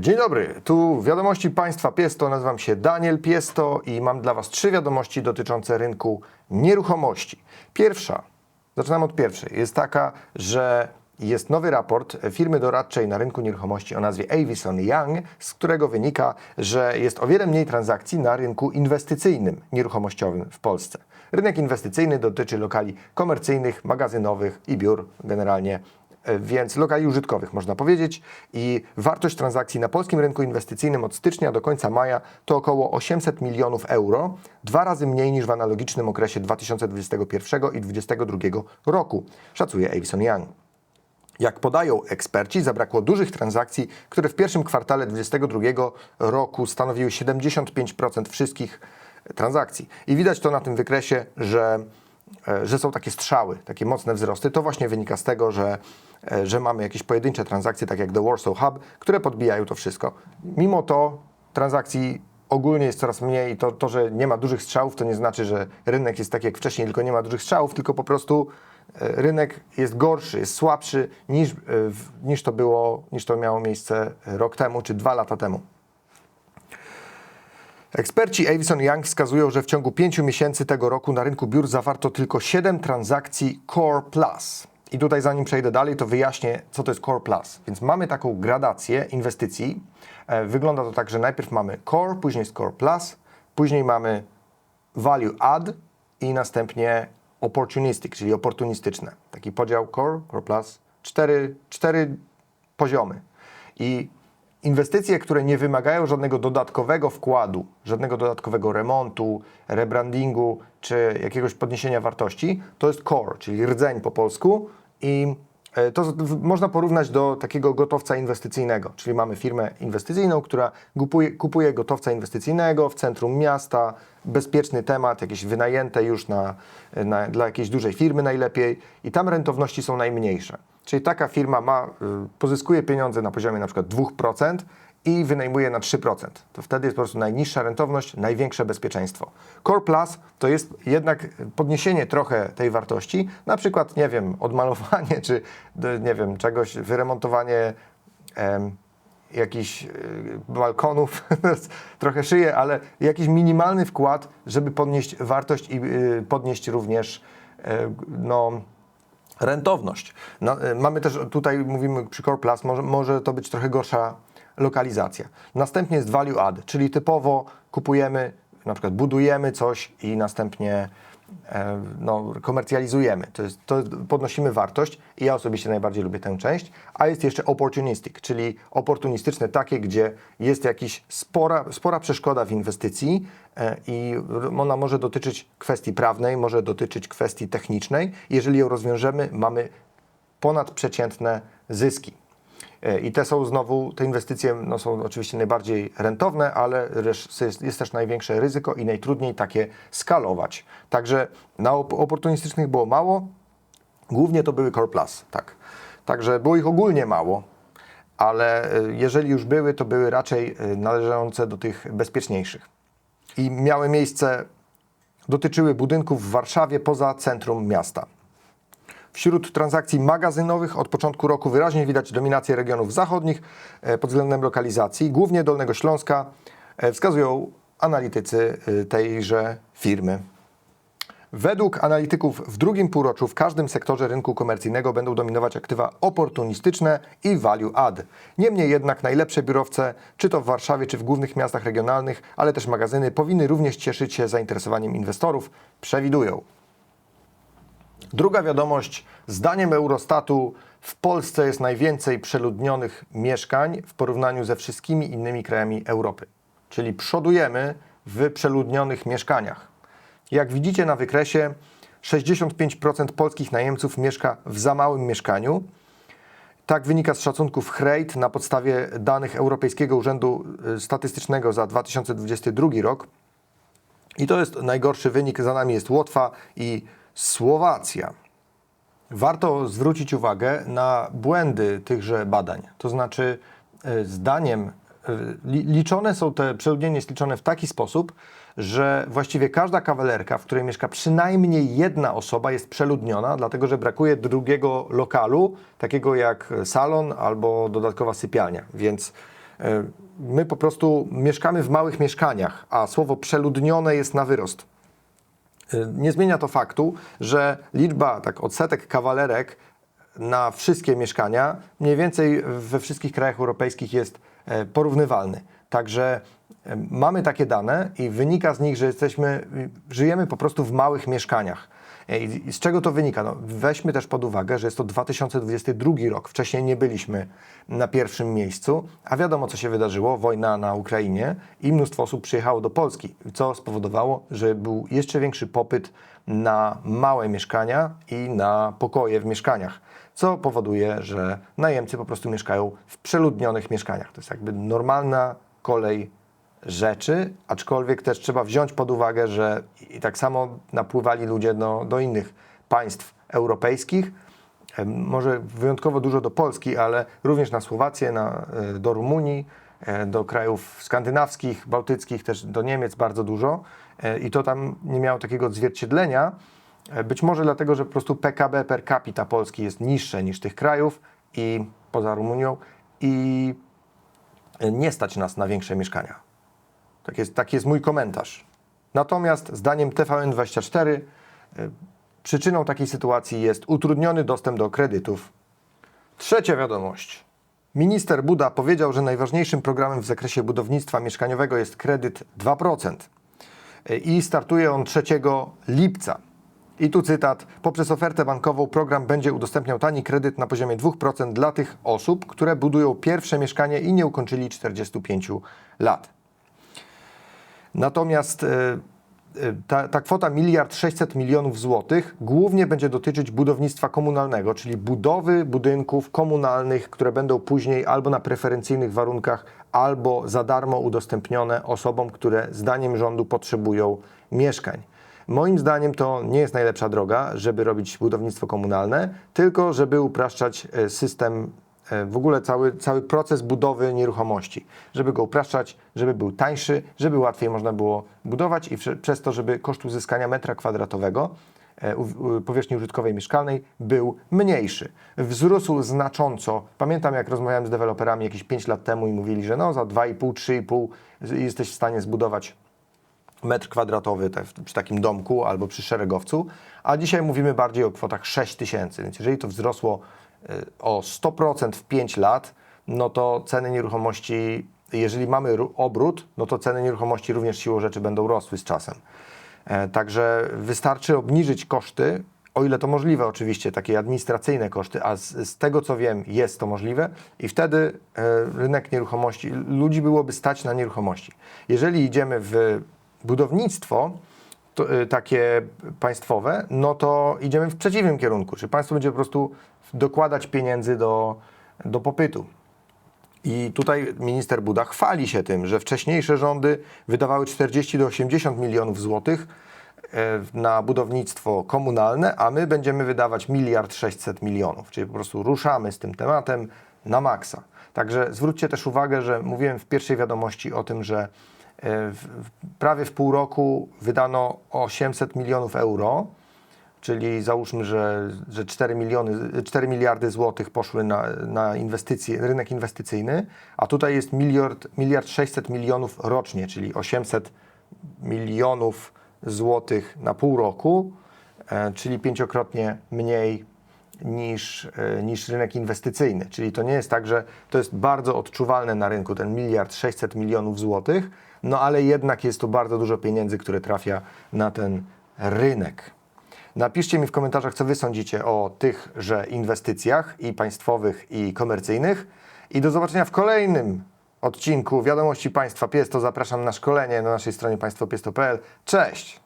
Dzień dobry, tu wiadomości państwa Piesto, nazywam się Daniel Piesto i mam dla Was trzy wiadomości dotyczące rynku nieruchomości. Pierwsza, zaczynam od pierwszej, jest taka, że jest nowy raport firmy doradczej na rynku nieruchomości o nazwie Avison Young, z którego wynika, że jest o wiele mniej transakcji na rynku inwestycyjnym nieruchomościowym w Polsce. Rynek inwestycyjny dotyczy lokali komercyjnych, magazynowych i biur generalnie E, więc lokali użytkowych można powiedzieć i wartość transakcji na polskim rynku inwestycyjnym od stycznia do końca maja to około 800 milionów euro, dwa razy mniej niż w analogicznym okresie 2021 i 2022 roku, szacuje Avison Young. Jak podają eksperci, zabrakło dużych transakcji, które w pierwszym kwartale 2022 roku stanowiły 75% wszystkich transakcji. I widać to na tym wykresie, że, że są takie strzały, takie mocne wzrosty. To właśnie wynika z tego, że, e, że mamy jakieś pojedyncze transakcje, tak jak The Warsaw Hub, które podbijają to wszystko. Mimo to transakcji ogólnie jest coraz mniej. To, to, że nie ma dużych strzałów, to nie znaczy, że rynek jest tak jak wcześniej, tylko nie ma dużych strzałów, tylko po prostu e, rynek jest gorszy, jest słabszy niż, e, niż to było, niż to miało miejsce rok temu czy dwa lata temu. Eksperci Avison Young wskazują, że w ciągu pięciu miesięcy tego roku na rynku biur zawarto tylko 7 transakcji Core Plus. I tutaj zanim przejdę dalej, to wyjaśnię, co to jest Core Plus. Więc mamy taką gradację inwestycji. E, Wygląda to tak, że najpierw mamy Core, później jest Core Plus, później mamy Value Add i następnie Opportunistic, czyli oportunistyczne. Taki podział Core, Core Plus, cztery, cztery poziomy. I inwestycje, które nie wymagają żadnego dodatkowego wkładu, żadnego dodatkowego remontu, rebrandingu czy jakiegoś podniesienia wartości, to jest core, czyli rdzeń po polsku i e, to można porównać do takiego gotowca inwestycyjnego, czyli mamy firmę inwestycyjną, która kupuje, kupuje gotowca inwestycyjnego w centrum miasta, bezpieczny temat, jakieś wynajęte już na, na, dla jakiejś dużej firmy najlepiej i tam rentowności są najmniejsze. Czyli taka firma ma, y, pozyskuje pieniądze na poziomie na przykład 2% i wynajmuje na 3%. To wtedy jest po prostu najniższa rentowność, największe bezpieczeństwo. Core Plus to jest jednak podniesienie trochę tej wartości, na przykład, nie wiem, odmalowanie czy, nie wiem, czegoś, wyremontowanie em, jakichś y, balkonów, trochę szyję, ale jakiś minimalny wkład, żeby podnieść wartość i y, podnieść również no, rentowność. No, y, mamy też, tutaj mówimy przy Core Plus, może, może to być trochę gorsza lokalizacja. Następnie jest Value Add, czyli typowo kupujemy, na przykład budujemy coś i następnie no, komercjalizujemy. To jest, to podnosimy wartość i ja osobiście najbardziej lubię tę część. A jest jeszcze opportunistic, czyli oportunistyczne takie, gdzie jest jakaś spora, spora przeszkoda w inwestycji e, i ona może dotyczyć kwestii prawnej, może dotyczyć kwestii technicznej. Jeżeli ją rozwiążemy, mamy ponadprzeciętne zyski. E, I te są znowu, te inwestycje no, są oczywiście najbardziej rentowne, ale jest też największe ryzyko i najtrudniej takie skalować. Także na op- oportunistycznych było mało, głównie to były Core Plus, tak. Także było ich ogólnie mało, ale e, jeżeli już były, to były raczej e, należące do tych bezpieczniejszych. I miały miejsce, dotyczyły budynków w Warszawie poza centrum miasta. Wśród transakcji magazynowych od początku roku wyraźnie widać dominację regionów zachodnich e, pod względem lokalizacji, głównie Dolnego Śląska, e, wskazują analitycy e, tejże firmy. Według analityków w drugim półroczu w każdym sektorze rynku komercyjnego będą dominować aktywa oportunistyczne i value add. Niemniej jednak najlepsze biurowce, czy to w Warszawie, czy w głównych miastach regionalnych, ale też magazyny, powinny również cieszyć się zainteresowaniem inwestorów, przewidują. Druga wiadomość. Zdaniem Eurostatu w Polsce jest najwięcej przeludnionych mieszkań w porównaniu ze wszystkimi innymi krajami Europy. Czyli przodujemy w przeludnionych mieszkaniach. Jak widzicie na wykresie, 65% polskich najemców mieszka w za małym mieszkaniu. Tak wynika z szacunków HREIT na podstawie danych Europejskiego Urzędu y, Statystycznego za 2022 rok. I to jest najgorszy wynik. Za nami jest Łotwa i Słowacja. Warto zwrócić uwagę na błędy tychże badań. To znaczy, y, zdaniem li- liczone są te przeludnienie jest liczone w taki sposób, że właściwie każda kawalerka, w której mieszka przynajmniej jedna osoba, jest przeludniona, dlatego że brakuje drugiego lokalu, takiego jak salon albo dodatkowa sypialnia. Więc E, My po prostu mieszkamy w małych mieszkaniach, a słowo przeludnione jest na wyrost. Y, Nie zmienia to faktu, że liczba, tak odsetek kawalerek na wszystkie mieszkania mniej więcej we wszystkich krajach europejskich jest e, porównywalny. Także e, mamy takie dane i wynika z nich, że jesteśmy, y, żyjemy po prostu w małych mieszkaniach. E, I z czego to wynika? No, weźmy też pod uwagę, że jest to 2022 rok. Wcześniej nie byliśmy na pierwszym miejscu, a wiadomo, co się wydarzyło. Wojna na Ukrainie i mnóstwo osób przyjechało do Polski, co spowodowało, że był jeszcze większy popyt na małe mieszkania i na pokoje w mieszkaniach, co powoduje, że najemcy po prostu mieszkają w przeludnionych mieszkaniach. To jest jakby normalna kolej rzeczy, aczkolwiek też trzeba wziąć pod uwagę, że i tak samo napływali ludzie do, do innych państw europejskich, może wyjątkowo dużo do Polski, ale również na Słowację, na, e, do Rumunii, e, do krajów skandynawskich, bałtyckich, też do Niemiec bardzo dużo E, i to tam nie miało takiego odzwierciedlenia. Być może dlatego, że po prostu PKB per capita Polski jest niższe niż tych krajów i poza Rumunią i nie stać nas na większe mieszkania. Tak jest, taki jest mój komentarz. Natomiast zdaniem TVN24 y, przyczyną takiej sytuacji jest utrudniony dostęp do kredytów. Trzecia wiadomość. Minister Buda powiedział, że najważniejszym programem w zakresie budownictwa mieszkaniowego jest kredyt 2% Y, i startuje on 3 lipca. I tu cytat: Poprzez ofertę bankową program będzie udostępniał tani kredyt na poziomie 2% dla tych osób, które budują pierwsze mieszkanie i nie ukończyli 45 lat. Natomiast e, e, ta, ta kwota miliard 600 milionów złotych głównie będzie dotyczyć budownictwa komunalnego, czyli budowy budynków komunalnych, które będą później albo na preferencyjnych warunkach, albo za darmo udostępnione osobom, które zdaniem rządu potrzebują mieszkań. Moim zdaniem to nie jest najlepsza droga, żeby robić budownictwo komunalne, tylko żeby upraszczać e, system w ogóle cały, cały proces budowy nieruchomości, żeby go upraszczać, żeby był tańszy, żeby łatwiej można było budować i prze, przez to, żeby koszt uzyskania metra kwadratowego e, powierzchni użytkowej mieszkalnej był mniejszy. Wzrósł znacząco. Pamiętam, jak rozmawiałem z deweloperami jakieś 5 lat temu i mówili, że no za 2,5, 3,5 z- jesteś w stanie zbudować metr kwadratowy przy takim domku albo przy szeregowcu, a dzisiaj mówimy bardziej o kwotach 6 tysięcy. Więc jeżeli to wzrosło o 100% w 5 lat, no to ceny nieruchomości, jeżeli mamy obrót, no to ceny nieruchomości również siłą rzeczy będą rosły z czasem. E, Także wystarczy obniżyć koszty, o ile to możliwe oczywiście, takie administracyjne koszty, a z, z tego co wiem jest to możliwe i wtedy e, rynek nieruchomości, ludzi byłoby stać na nieruchomości. Jeżeli idziemy w budownictwo, to, y, takie państwowe, no to idziemy w przeciwnym kierunku. Czy państwo będzie po prostu dokładać pieniędzy do, do popytu. I tutaj minister Buda chwali się tym, że wcześniejsze rządy wydawały 40 do 80 milionów złotych e, na budownictwo komunalne, a my będziemy wydawać miliard 600 milionów, czyli po prostu ruszamy z tym tematem na maksa. Także zwróćcie też uwagę, że mówiłem w pierwszej wiadomości o tym, że w, prawie w pół roku wydano 800 milionów euro, czyli załóżmy, że, że 4, miliony, 4 miliardy złotych poszły na, na inwestycje, rynek inwestycyjny, a tutaj jest miliard, miliard 600 milionów rocznie, czyli 800 milionów złotych na pół roku, e, czyli pięciokrotnie mniej niż, e, niż rynek inwestycyjny. Czyli to nie jest tak, że to jest bardzo odczuwalne na rynku, ten miliard 600 milionów złotych, no ale jednak jest to bardzo dużo pieniędzy, które trafia na ten rynek. Napiszcie mi w komentarzach, co Wy sądzicie o tychże inwestycjach i państwowych, i komercyjnych. I do zobaczenia w kolejnym odcinku Wiadomości Państwa Pies. To zapraszam na szkolenie na naszej stronie państwopies.pl. Cześć!